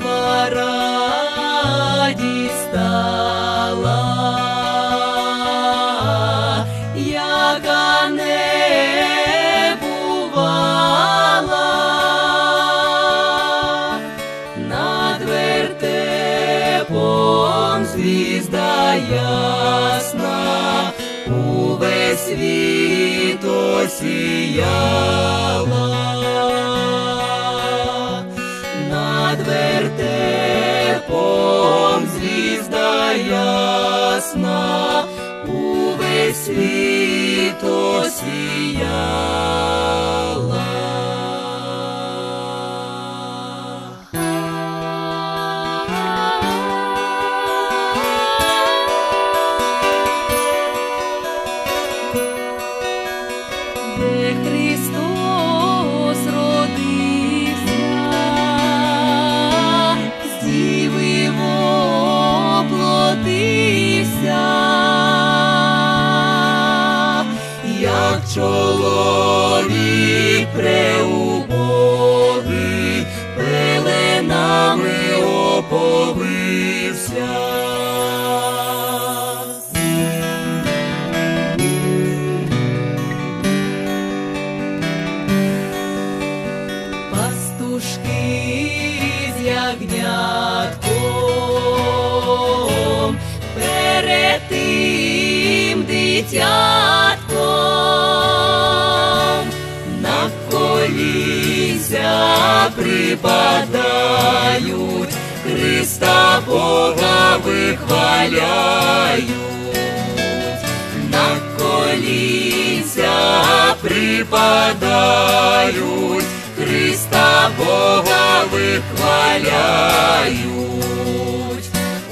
нова радість стала, яка не бувала, над вертепом звізда ясна, увесь світ осія. Yeah. Як чоловік преубогий, пеленами оповився. пастушки з ягнятком, тим дитятком, припадають, Христа Бога вихваляють, на коліся припадають, Христа Бога вихваляють.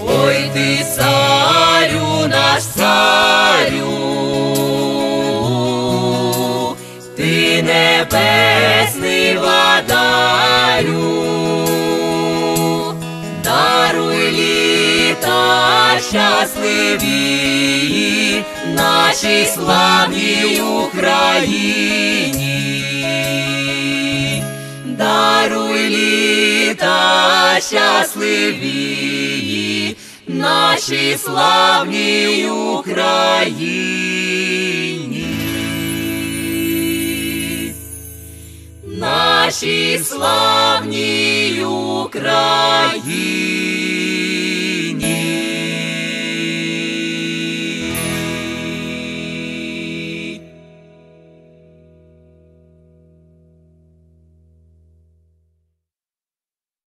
Ой ти царю щасливі нашій славній Україні. Даруй літа щасливі нашій славній Україні. Нашій славній Україні.